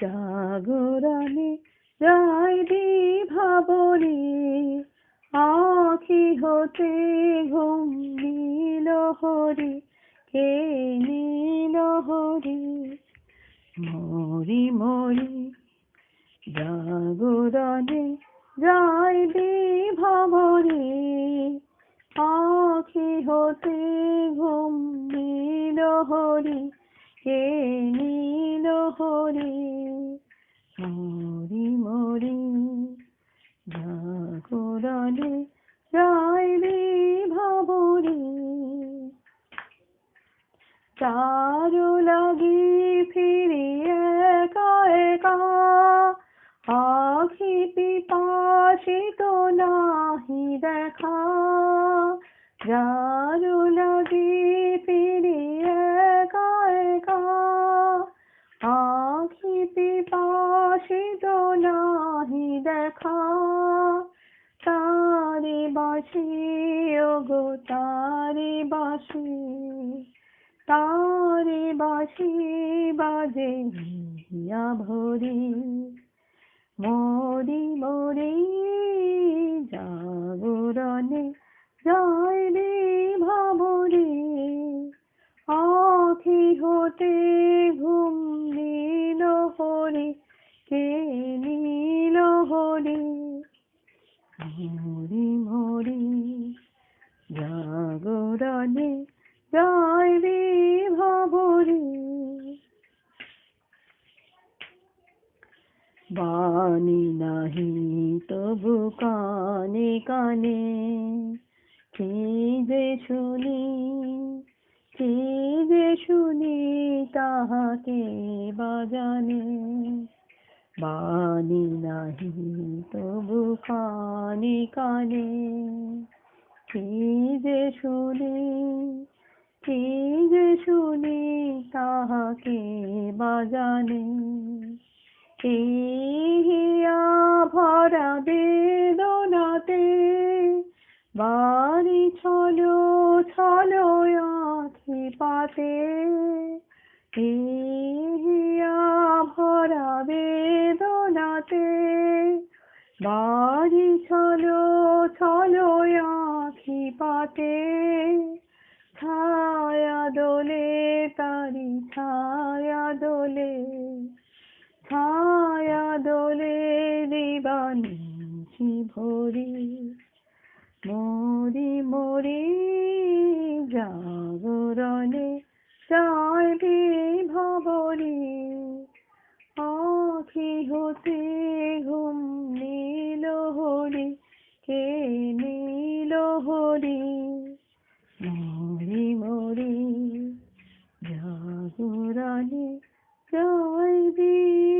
জাগরণে যাইবি ভাবরে আখি হতে ঘুম নীল হরি, কে নীল হরি? মরি মরি, জাগরণে যাইবি ভাবরে আখি হতে ঘুম নীল হরি, কে নীল হরি মরি মরি জাগরণে যাইবি ভাবরে চারু লাগি ফিরি একা একা আখি নাহি দেখা যারু দেখা তারে বাসি গো তারে বাসি তারে বাসি বাজে হিয়া ভরি। মরি মরি, জাগরণে জয় রে আখি হতে ঘুম নীল হরি কে হরি মরি মরি জাগরণে জয় রে ভাবরে বাণী নাহি তবু কানে কানে কি যে শুনি কি যে শুনি তাহাকে বাজানে। বাণী নাহি, তবু কানে কানে কি যে শুনি, কি যে শুনি তাহাকে বাজানে হিয়া ভরা বেদনাতে বাড়ি ছলো ছলো আখি পাতে। হিয়া ছলো ছলো আখি পাতে। ছায়া দোলে তারি ছায়া দোলে ছায়া দোলে দিবানিশি ভরি। মরি মরি জাগরণে যাইবি ভবরে আখি হতে ঘুম হরি কে নীল হরি? মরি মরি জাগরণে যাইবি